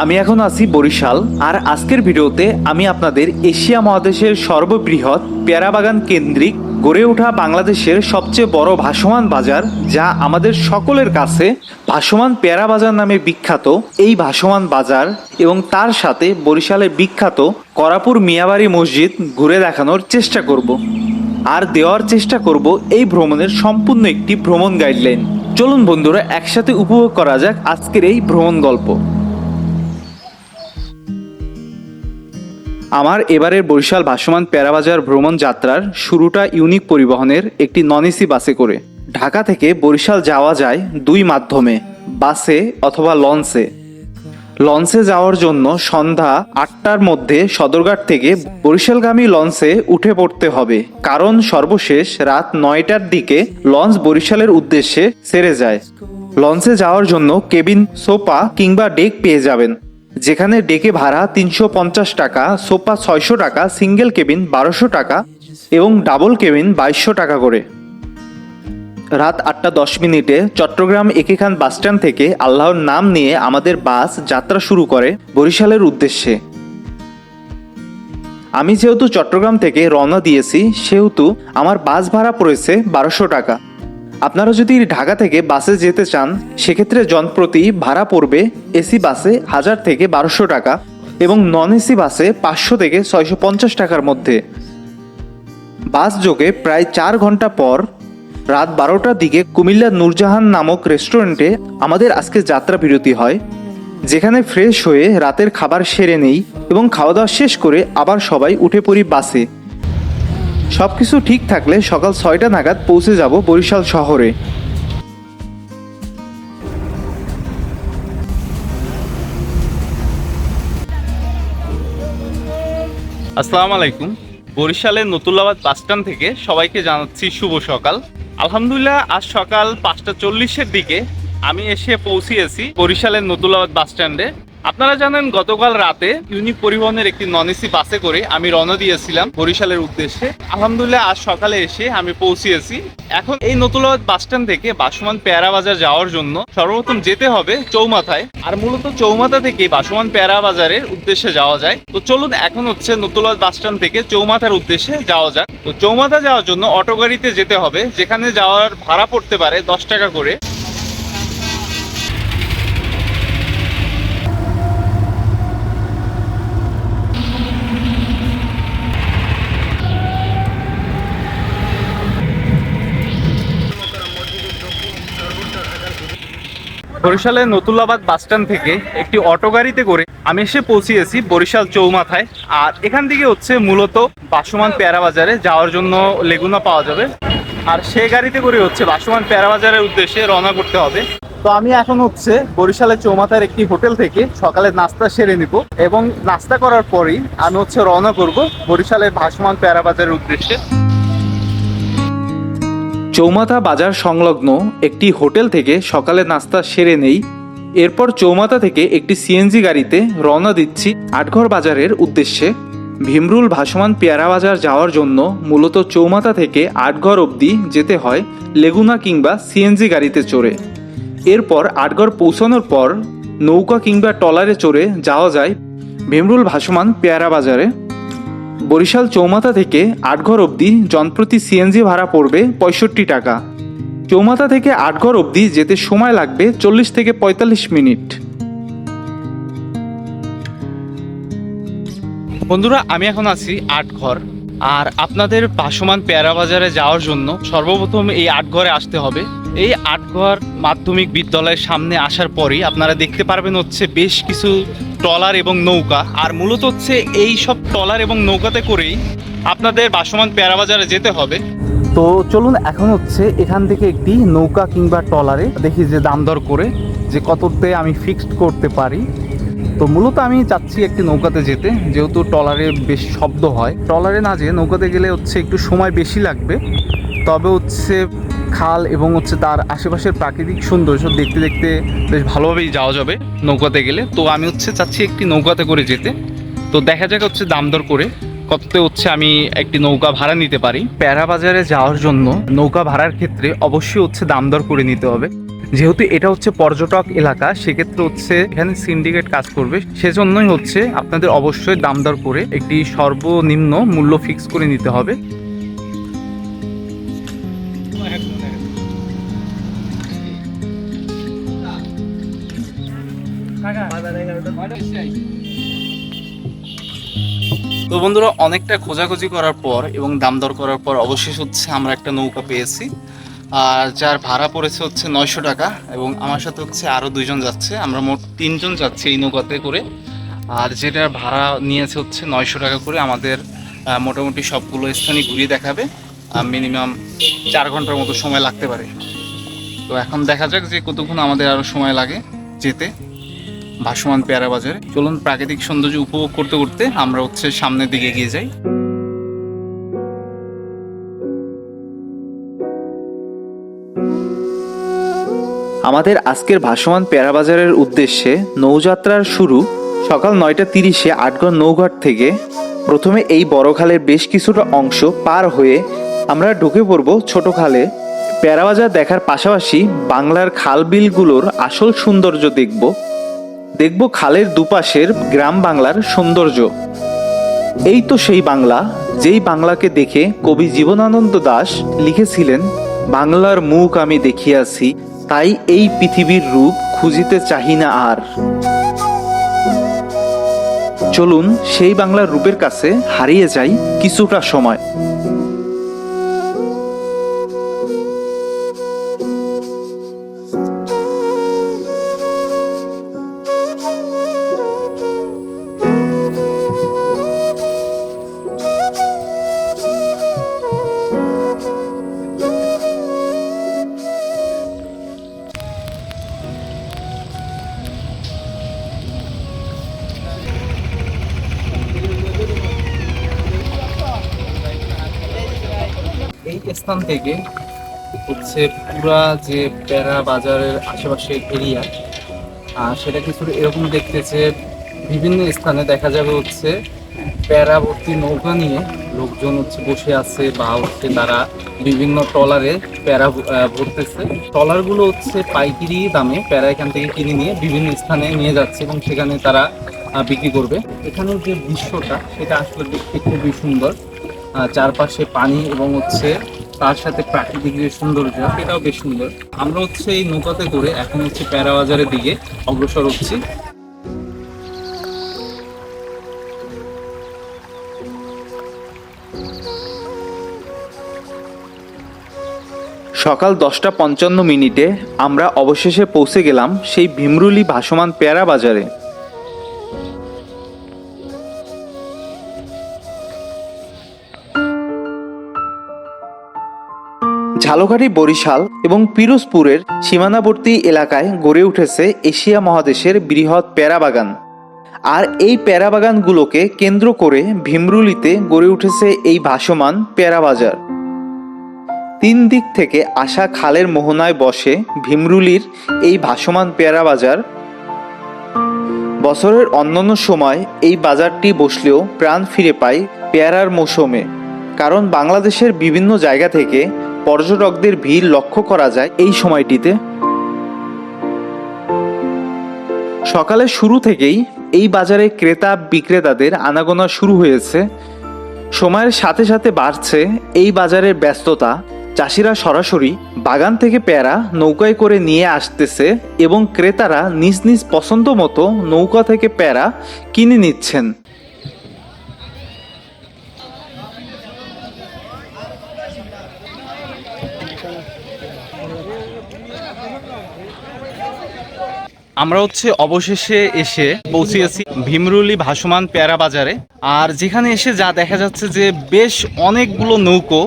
আমি এখন আছি বরিশাল, আর আজকের ভিডিওতে আমি আপনাদের এশিয়া মহাদেশের সর্ববৃহৎ পেয়ারাবাগান কেন্দ্রিক গড়ে ওঠা বাংলাদেশের সবচেয়ে বড় ভাসমান বাজার, যা আমাদের সকলের কাছে ভাসমান পেয়ারা বাজার নামে বিখ্যাত। এই ভাসমান বাজার এবং তার সাথে বরিশালের বিখ্যাত করাপুর মিয়াবাড়ি মসজিদ ঘুরে দেখানোর চেষ্টা করব। আর দেওয়ার চেষ্টা করব এই ভ্রমণের সম্পূর্ণ একটি ভ্রমণ গাইডলাইন চলুন বন্ধুরা, একসাথে উপভোগ করা যাক আজকের এই ভ্রমণ গল্প। আমার এবারের বরিশাল ভাসমান প্যারাবাজার ভ্রমণ যাত্রার শুরুটা ইউনিক পরিবহনের একটি নন এসি বাসে করে। ঢাকা থেকে বরিশাল যাওয়া যায় দুই মাধ্যমে, বাসে অথবা লঞ্চে। লঞ্চে যাওয়ার জন্য সন্ধ্যা আটটার মধ্যে সদরঘাট থেকে বরিশালগামী লঞ্চে উঠে পড়তে হবে। কারণ সর্বশেষ রাত নয়টার দিকে লঞ্চ বরিশালের উদ্দেশ্যে সেরে যায়। লঞ্চে যাওয়ার জন্য কেবিন, সোফা কিংবা ডেক পেয়ে যাবেন। যেখানে ডেকে ভাড়া তিনশো পঞ্চাশ টাকা, সোফা ছয়শো টাকা, সিঙ্গেল কেবিন বারোশো টাকা এবং ডাবল কেবিন বাইশশো টাকা করে। রাত আটটা দশ মিনিটে চট্টগ্রাম একেখান বাসস্ট্যান্ড থেকে আল্লাহর নাম নিয়ে আমাদের বাস যাত্রা শুরু করে বরিশালের উদ্দেশ্যে। আমি যেহেতু চট্টগ্রাম থেকে রওনা দিয়েছি, সেহেতু আমার বাস ভাড়া পড়েছে বারোশো টাকা। আপনারা যদি ঢাকা থেকে বাসে যেতে চান, সেক্ষেত্রে জনপ্রতি ভাড়া পড়বে এসি বাসে হাজার থেকে বারোশো টাকা এবং নন এসি বাসে পাঁচশো থেকে ছয়শো পঞ্চাশ টাকার মধ্যে। বাস যোগে প্রায় চার ঘণ্টা পর রাত বারোটার দিকে কুমিল্লা নূরজাহান নামক রেস্টুরেন্টে আমাদের আজকে যাত্রা বিরতি হয়, যেখানে ফ্রেশ হয়ে রাতের খাবার সেরে নেই এবং খাওয়া দাওয়া শেষ করে আবার সবাই উঠে পড়ি বাসে। সবকিছু ঠিক থাকলে সকাল ছয়টা নাগাদ পৌঁছে যাব বরিশাল শহরে। আসসালামু আলাইকুম। বরিশালের নতুল্লাবাদ বাসস্ট্যান্ড থেকে সবাইকে জানাচ্ছি শুভ সকাল। আলহামদুলিল্লাহ, আজ সকাল পাঁচটা চল্লিশের দিকে আমি এসে পৌঁছিয়েছি বরিশালের নতুল্লাবাদ বাসস্ট্যান্ডে আপনারা জানেন, গতকাল রাতে ইউনিক পরিবহনের একটি নন এসি বাসে করে আমি রওনা দিয়েছিলাম বরিশালের উদ্দেশ্যে। আলহামদুলিল্লাহ, আজ সকালে এসে আমি পৌঁছিয়েছি। এখন এই নতুলাবাদ বাসস্ট্যান্ড থেকে বাসমান পেয়ারা বাজার যাওয়ার জন্য সর্বপ্রথম যেতে হবে চৌমাথায়। আর মূলত চৌমাথা থেকে বাসমান পেয়ারা বাজারের উদ্দেশ্যে যাওয়া যায়। তো চলুন, এখন হচ্ছে নতুলাবাদ বাসস্ট্যান্ড থেকে চৌমাথার উদ্দেশ্যে যাওয়া যাক। তো চৌমাথা যাওয়ার জন্য অটো গাড়িতে যেতে হবে, যেখানে যাওয়ার ভাড়া পড়তে পারে দশ টাকা করে। বরিশালের নতুলাবাদ বাসস্ট্যান্ড থেকে একটি অটো গাড়িতে করে আমি এসে পৌঁছিয়েছি বরিশাল চৌমাথায়। আর এখান থেকে হচ্ছে মূলত বাসমান পেয়ারা বাজারে যাওয়ার জন্য লেগুনা পাওয়া যাবে। আর সে গাড়িতে করে হচ্ছে বাসমান পেয়ারা বাজারের উদ্দেশ্যে রওনা করতে হবে। তো আমি এখন হচ্ছে বরিশালের চৌমাথার একটি হোটেল থেকে সকালে নাস্তা সেরে নিব এবং নাস্তা করার পরেই আমি হচ্ছে রওনা করব বরিশালের ভাসমান পেয়ারা বাজারের উদ্দেশ্যে। চৌমাথা বাজার সংলগ্ন একটি হোটেল থেকে সকালে নাস্তা সেরে নেই। এরপর চৌমাথা থেকে একটি সিএনজি গাড়িতে রওনা দিচ্ছি আটঘর বাজারের উদ্দেশ্যে। ভীমরুল ভাসমান পেয়ারা বাজার যাওয়ার জন্য মূলত চৌমাথা থেকে আটঘর অবধি যেতে হয় লেগুনা কিংবা সিএনজি গাড়িতে চড়ে। এরপর আটঘর পৌঁছানোর পর নৌকা কিংবা ট্রলারে চড়ে যাওয়া যায় ভীমরুল ভাসমান পেয়ারা বাজারে। বরিশাল চৌমাথা থেকে আটঘর অবধি জনপ্রতি সিএনজি ভাড়া পড়বে পঁয়ষট্টি টাকা। চৌমাথা থেকে আটঘর অবধি যেতে সময় লাগবে চল্লিশ থেকে পঁয়তাল্লিশ মিনিট। বন্ধুরা, আমি এখন আছি আটঘর। আর আপনাদের পাশমান পেয়ারা বাজারে যাওয়ার জন্য সর্বপ্রথম এই আটঘরে আসতে হবে। এই আটঘর মাধ্যমিক বিদ্যালয়ের সামনে আসার পরই আপনারা দেখতে পারবেন হচ্ছে বেশ কিছু ট্রলার এবং নৌকা। আর মূলত হচ্ছে এই সব ট্রলার এবং নৌকাতে করেই আপনাদের বাসমান পেয়ারা বাজারে যেতে হবে। তো চলুন এখন হচ্ছে এখান থেকে একটি নৌকা কিংবা ট্রলারে দেখি যে দাম দর করে যে কততে আমি ফিক্সড করতে পারি। তো মূলত আমি চাচ্ছি একটি নৌকাতে যেতে, যেহেতু ট্রলারে বেশ শব্দ হয়। ট্রলারে না যেয়ে নৌকাতে গেলে হচ্ছে একটু সময় বেশি লাগবে। তবে হচ্ছে খাল এবং হচ্ছে তার আশেপাশের প্রাকৃতিক সৌন্দর্য দেখতে দেখতে বেশ ভালোভাবেই যাওয়া যাবে নৌকাতে গেলে। তো আমি হচ্ছে চাচ্ছি একটি নৌকাতে করে যেতে। তো দেখা যাক হচ্ছে দাম দর করে কততে হচ্ছে আমি একটি নৌকা ভাড়া নিতে পারি। প্যারা বাজারে যাওয়ার জন্য নৌকা ভাড়ার ক্ষেত্রে অবশ্যই হচ্ছে দাম দর করে নিতে হবে। যেহেতু এটা হচ্ছে পর্যটক এলাকা, সেক্ষেত্রে হচ্ছে এখানে সিন্ডিকেট কাজ করবে। সেজন্যই হচ্ছে আপনাদের অবশ্যই দাম দর করে একটি সর্বনিম্ন মূল্য ফিক্স করে নিতে হবে। তো বন্ধুরা, অনেকটা খোঁজাখুঁজি করার পর এবং দাম দর করার পর অবশেষ হচ্ছে আমরা একটা নৌকা পেয়েছি। আর যার ভাড়া পড়েছে হচ্ছে নয়শো টাকা এবং আমার সাথে হচ্ছে আরও দুইজন যাচ্ছে। আমরা মোট তিনজন যাচ্ছি এই নৌকাতে করে। আর যেটার ভাড়া নিয়েছে হচ্ছে নয়শো টাকা করে আমাদের মোটামুটি সবগুলো স্থানই ঘুরিয়ে দেখাবে। মিনিমাম চার ঘণ্টার মতো সময় লাগতে পারে। তো এখন দেখা যাক যে কতক্ষণ আমাদের আরও সময় লাগে যেতে। ভাসমান পেয়ারা বাজারে। চলুন প্রাকৃতিক সৌন্দর্য উপভোগ করতে করতে আমরা হচ্ছে সামনের দিকে এগিয়ে যাই। আমাদের আজকের ভাসমান পেয়ারা বাজারের উদ্দেশ্যে নৌযাত্রার শুরু সকাল নয়টা তিরিশে আটগড় নৌঘাট থেকে প্রথমে এই বড় খালের বেশ কিছুটা অংশ পার হয়ে আমরা ঢুকে পড়ব ছোট খালে। প্যারাবাজার দেখার পাশাপাশি বাংলার খাল বিলগুলোর আসল সৌন্দর্য দেখব। দেখব খালের দুপাশের গ্রাম বাংলার সৌন্দর্য। এই তো সেই বাংলা, যেই বাংলাকে দেখে কবি জীবনানন্দ দাশ লিখেছিলেন, বাংলার মুখ আমি দেখিয়াছি, তাই এই পৃথিবীর রূপ খুঁজিতে চাহি না আর। চলুন সেই বাংলার রূপের কাছে হারিয়ে যাই কিছুটা সময়। স্থান থেকে হচ্ছে পুরা যে প্যারা বাজারের আশেপাশের এরিয়া আর সেটা কিছু এরকম দেখতেছে, বিভিন্ন স্থানে দেখা যাবে হচ্ছে প্যারা ভর্তি নৌকা নিয়ে লোকজন হচ্ছে বসে আছে বা হচ্ছে তারা বিভিন্ন ট্রলারে প্যারা ভরতেছে। ট্রলারগুলো হচ্ছে পাইকারি দামে প্যারা এখান থেকে কিনে নিয়ে বিভিন্ন স্থানে নিয়ে যাচ্ছে এবং সেখানে তারা বিক্রি করবে। এখানের যে দৃশ্যটা, সেটা আসলে দেখতে খুবই সুন্দর। চারপাশে পানি এবং হচ্ছে তার সাথে প্রাকৃতিক যে সৌন্দর্য, সেটাও বেশ সুন্দর। আমরা হচ্ছে এই নৌকাতে করে এখন হচ্ছে প্যারা বাজারের দিকে অগ্রসর হচ্ছি। সকাল দশটা পঞ্চান্ন মিনিটে আমরা অবশেষে পৌঁছে গেলাম সেই ভীমরুলি ভাসমান পেয়ারা বাজারে। ঝালকাঠি, বরিশাল এবং পিরোজপুরের সীমানাবর্তী এলাকায় গড়ে উঠেছে এশিয়া মহাদেশের বৃহৎ পেয়ারা বাগান। আর এই পেয়ারা বাগানগুলোকে কেন্দ্র করে ভীমরুলিতে গড়ে উঠেছে এই ভাসমান পেয়ারা বাজার। তিন দিক থেকে আসা খালের মোহনায় বসে ভীমরুলির এই ভাসমান পেয়ারা বাজার। বছরের অন্যান্য সময় এই বাজারটি বসলেও প্রাণ ফিরে পায় পেয়ারার মৌসুমে, কারণ বাংলাদেশের বিভিন্ন জায়গা থেকে পর্যটকদের ভিড় লক্ষ্য করা যায় এই সময়টিতে। সকালের শুরু থেকেই এই বাজারে ক্রেতা বিক্রেতাদের আনাগোনা শুরু হয়েছে। সময়ের সাথে সাথে বাড়ছে এই বাজারের ব্যস্ততা। চাষিরা সরাসরি বাগান থেকে পেয়ারা নৌকায় করে নিয়ে আসতেছে এবং ক্রেতারা নিজ নিজ পছন্দ মতো নৌকা থেকে পেয়ারা কিনে নিচ্ছেন। আমরা হচ্ছে অবশেষে এসে পৌঁছিয়েছি ভীমরুলি ভাসমান পেয়ারা বাজারে। আর যেখানে এসে যা দেখা যাচ্ছে যে বেশ অনেকগুলো নৌকো,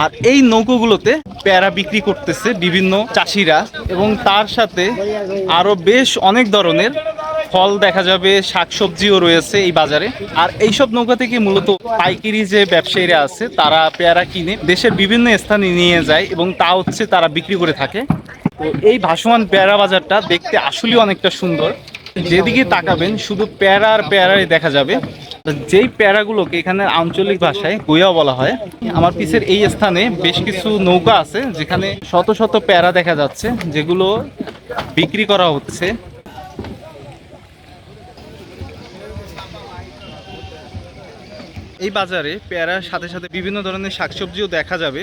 আর এই নৌকোগুলোতে পেয়ারা বিক্রি করতেছে বিভিন্ন চাষিরা এবং তার সাথে আরও বেশ অনেক ধরনের ফল দেখা যাবে, শাকসবজিও রয়েছে এই বাজারে। আর এইসব নৌকা থেকে মূলত পাইকারি যে ব্যবসায়ীরা আছে, তারা পেয়ারা কিনে দেশের বিভিন্ন স্থানে নিয়ে যায় এবং তা হচ্ছে তারা বিক্রি করে থাকে। তো এই ভাসমান পেয়ারা বাজারটা দেখতে আসলেই অনেকটা সুন্দর। যেদিকে তাকাবেন, শুধু প্যারা আর প্যারাই দেখা যাবে। যেই প্যারাগুলোকে এখানে আঞ্চলিক ভাষায় গুয়া বলা হয়, আমার পিছের এই স্থানে বেশ কিছু নৌকা আছে, যেখানে শত শত প্যারা দেখা যাচ্ছে, যেগুলো বিক্রি করা হচ্ছে। এই বাজারে পেয়ারার সাথে সাথে বিভিন্ন ধরনের শাকসবজিও দেখা যাবে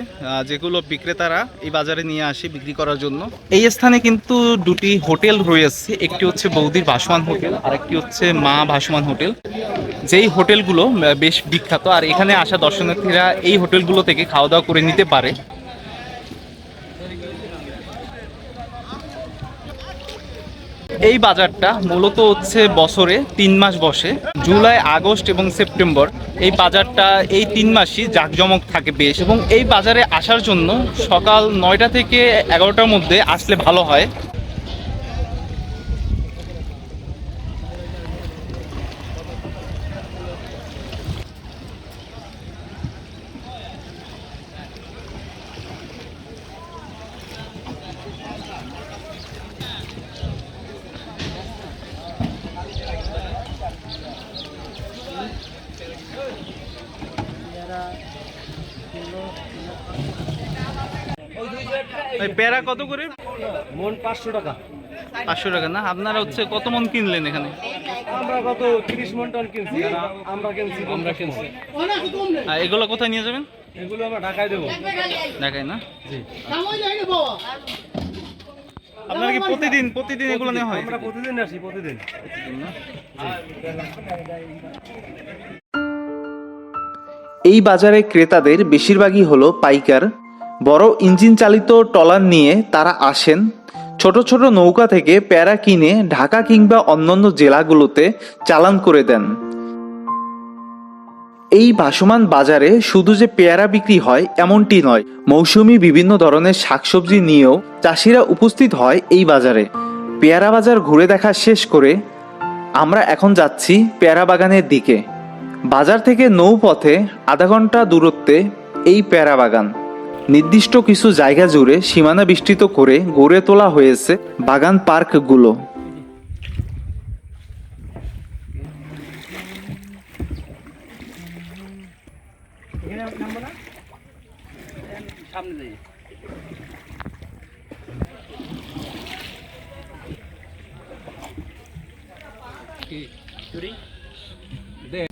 যেগুলো বিক্রেতারা এই বাজারে নিয়ে আসে বিক্রি করার জন্য। এই স্থানে কিন্তু দুটি হোটেল রয়েছে, একটি হচ্ছে বৌদির ভাসমান হোটেল আর একটি হচ্ছে মা ভাসমান হোটেল। যেই হোটেলগুলো বেশ বিখ্যাত, আর এখানে আসা দর্শনার্থীরা এই হোটেলগুলো থেকে খাওয়া দাওয়া করে নিতে পারে। এই বাজারটা মূলত হচ্ছে বছরে তিন মাস বসে। জুলাই, আগস্ট এবং সেপ্টেম্বর এই বাজারটা এই তিন মাসই জাঁকজমক থাকে বেশ এবং এই বাজারে আসার জন্য সকাল নয়টা থেকে এগারোটার মধ্যে আসলে ভালো হয়। এই পেয়ারা কত করে? মন পাঁচশো টাকা। পাঁচশো টাকা না? আপনারা হচ্ছে কত মন কিনলেন এখানে? আমরা কত তিরিশ মন টন কিনছি আর আমরা কিনছি আমরা কিনছি। আর এগুলো কোথায় নিয়ে যাবেন? এগুলো আমরা ঢাকায় দেবো। দেখাই না? আপনারা কি প্রতিদিন প্রতিদিন এগুলো নেওয়া হয়? আমরা প্রতিদিন আসি প্রতিদিন। এই বাজারে ক্রেতাদের বেশিরভাগই হলো পাইকার। বড় ইঞ্জিন চালিত টলার নিয়ে তারা আসেন। ছোট ছোট নৌকা থেকে প্যারা কিনে ঢাকা কিংবা অন্যান্য জেলাগুলোতে চালান করে দেন। এই ভাসমান বাজারে শুধু যে পেয়ারা বিক্রি হয় এমনটি নয়, মৌসুমি বিভিন্ন ধরনের শাকসবজি নিয়েও চাষিরা উপস্থিত হয় এই বাজারে। পেয়ারা বাজার ঘুরে দেখা শেষ করে, আমরা এখন যাচ্ছি পেয়ারা বাগানের দিকে। বাজার থেকে নৌপথে আধা ঘণ্টা দূরত্বে এই পেয়ারা বাগান। নির্দিষ্ট কিছু জায়গা জুড়ে সীমানা বিস্তৃত করে গড়ে তোলা হয়েছে বাগান পার্কগুলো সামনে যাই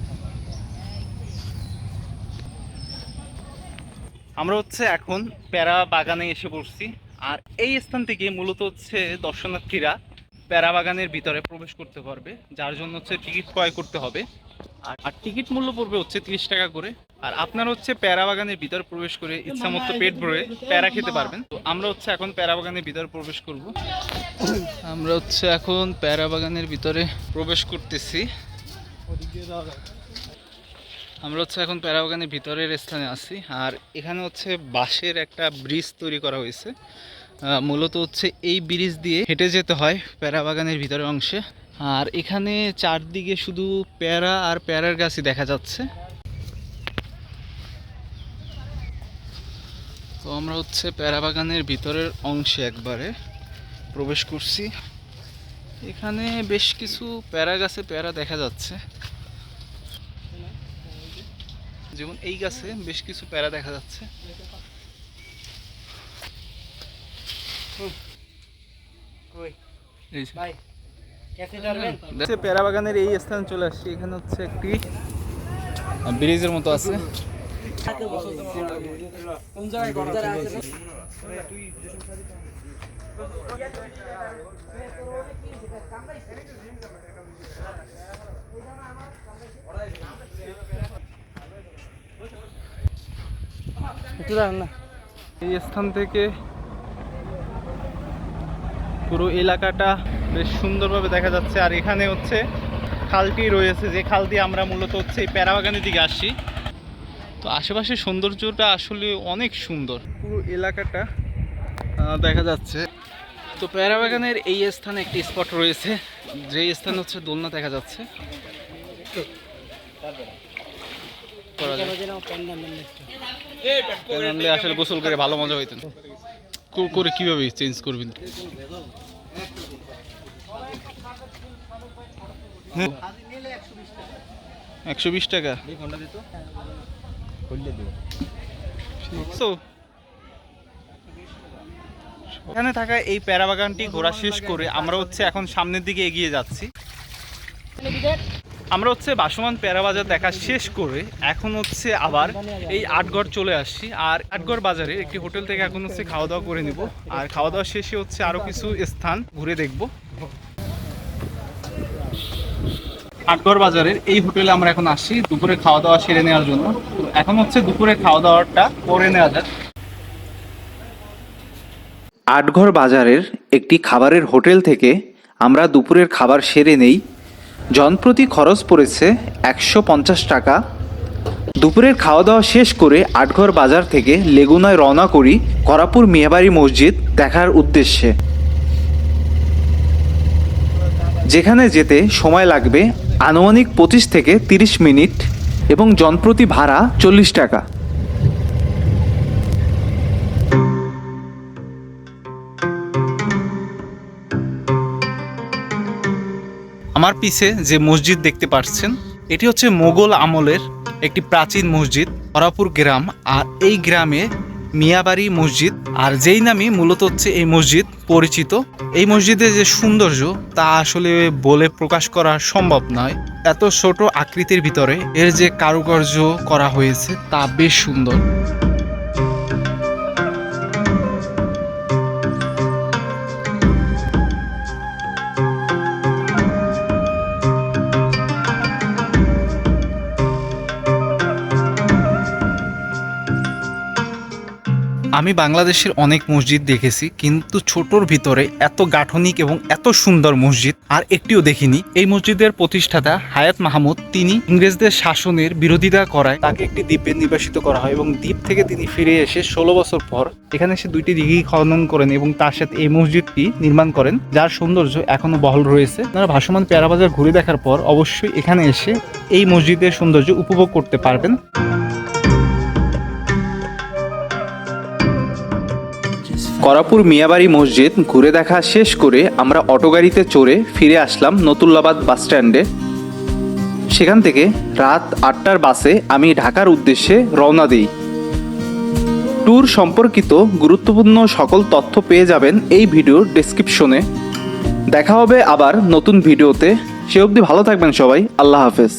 আমরা হচ্ছে এখন প্যারা বাগানে এসে পড়ছি। আর এই স্থান থেকে মূলত হচ্ছে দর্শনার্থীরা প্যারা বাগানের ভিতরে প্রবেশ করতে পারবে, যার জন্য হচ্ছে টিকিট ক্রয় করতে হবে। আর টিকিট মূল্য পড়বে হচ্ছে তিরিশ টাকা করে। আর আপনারা হচ্ছে প্যারা বাগানের ভিতরে প্রবেশ করে ইচ্ছা মতো পেট ভরে প্যারা খেতে পারবেন। তো আমরা হচ্ছে এখন প্যারা বাগানের ভিতরে প্রবেশ করব। আমরা হচ্ছে এখন প্যারা বাগানের ভিতরে প্রবেশ করতেছি। আমরা হচ্ছে এখন প্যারাবাগানের ভিতরের স্থানে আছি, আর এখানে হচ্ছে বাঁশের একটা ব্রিজ তৈরি করা হয়েছে। মূলত হচ্ছে এই ব্রিজ দিয়ে হেঁটে যেতে হয় প্যারাবাগানের ভিতরের অংশে। আর এখানে চারদিকে শুধু প্যারা আর প্যারার গাছই দেখা যাচ্ছে। তো আমরা হচ্ছে প্যারাবাগানের ভিতরের অংশে একবারে প্রবেশ করছি। এখানে বেশ কিছু প্যারা গাছে প্যারা দেখা যাচ্ছে। যেমন এই গাছে বেশ কিছু প্যারা দেখা যাচ্ছে। পেয়ারা বাগানের এই স্থান চলে আসছি। এখানে হচ্ছে একটি ব্রিজের মতো আছে। কোন জায়গায় করা আছে এই স্থান থেকে পুরো এলাকাটা বেশ সুন্দরভাবে দেখা যাচ্ছে, আর এখানে হচ্ছে খালটি রয়েছে, যে খাল দিয়ে আমরা মূলত হচ্ছে এই প্যারাবাগানের দিকে আসি। তো আশেপাশের সৌন্দর্যটা আসলে অনেক সুন্দর। পুরো এলাকাটা দেখা যাচ্ছে। তো প্যারাবাগানের এই স্থানে একটি স্পট রয়েছে, যে স্থানে হচ্ছে দোলনা দেখা যাচ্ছে। করা যায়। আনলে আসলে গোসল করে ভালো মজা হইতেন করে কীভাবে চেঞ্জ করবেন। একশো বিশ টাকা এখানে থাকা এই প্যারা বাগানটি ঘোরা শেষ করে আমরা হচ্ছে এখন সামনের দিকে এগিয়ে যাচ্ছি আমরা হচ্ছে বাসমান প্যারা বাজার দেখা শেষ করে এখন হচ্ছে আবার এই আটগড় চলে আসছি। আর আটগড় বাজারে একটি হোটেল থেকে এখন হচ্ছে খাওয়া দাওয়া করে নিব। আর খাওয়া দাওয়া শেষে হচ্ছে আরও কিছু স্থান ঘুরে দেখব। আটগড় বাজারের এই হোটেলে আমরা এখন আসছি দুপুরে খাওয়া দাওয়া সেরে নেওয়ার জন্য। এখন হচ্ছে দুপুরে খাওয়া দাওয়াটা করে নেওয়া যাক। আটঘর বাজারের একটি খাবারের হোটেল থেকে আমরা দুপুরের খাবার সেরে নেই। জনপ্রতি খরচ পড়েছে একশো পঞ্চাশ টাকা। দুপুরের খাওয়া দাওয়া শেষ করে আটঘর বাজার থেকে লেগুনায় রওনা করি করাপুর মিয়াবাড়ি মসজিদ দেখার উদ্দেশ্যে। যেখানে যেতে সময় লাগবে আনুমানিক পঁচিশ থেকে তিরিশ মিনিট এবং জনপ্রতি ভাড়া চল্লিশ টাকা। আমার পিছে যে মসজিদ দেখতে পাচ্ছেন এটি হচ্ছে মোগল আমলের একটি প্রাচীন মসজিদ, হরাপুর গ্রাম। আর এই গ্রামে মিয়াবাড়ি মসজিদ, আর যেই নামে মূলত হচ্ছে এই মসজিদ পরিচিত, এই মসজিদের যে সৌন্দর্য, তা আসলে বলে প্রকাশ করা সম্ভব নয়। এত ছোট আকৃতির ভিতরে এর যে কারুকার্য করা হয়েছে, তা বেশ সুন্দর। আমি বাংলাদেশের অনেক মসজিদ দেখেছি, কিন্তু ছোটর ভিতরে এত গাঠনিক এবং এত সুন্দর মসজিদ, আর একটিও দেখিনি। এই মসজিদের প্রতিষ্ঠাতা হায়াত মাহমুদ, তিনি ইংরেজদের শাসনের বিরোধিতা করায় তাকে একটি দ্বীপে নির্বাসিত করা হয় এবং দ্বীপ থেকে তিনি ফিরে এসে ষোলো বছর পর এখানে এসে দুইটি দিঘি খনন করেন এবং তার সাথে এই মসজিদটি নির্মাণ করেন, যার সৌন্দর্য এখনও বহল রয়েছে। আপনারা ভাসমান পেয়ারাবাজার ঘুরে দেখার পর অবশ্যই এখানে এসে এই মসজিদের সৌন্দর্য উপভোগ করতে পারবেন। করাপুর মিয়াবাড়ি মসজিদ ঘুরে দেখা শেষ করে আমরা অটো গাড়িতে চড়ে ফিরে আসলাম নতুল্লাবাদ বাস স্ট্যান্ডে। সেখান থেকে রাত আটটার বাসে আমি ঢাকার উদ্দেশ্যে রওনা দিই। ট্যুর সম্পর্কিত গুরুত্বপূর্ণ সকল তথ্য পেয়ে যাবেন এই ভিডিওর ডেসক্রিপশনে। দেখা হবে আবার নতুন ভিডিওতে। সে অবধি ভালো থাকবেন সবাই। আল্লাহ হাফেজ।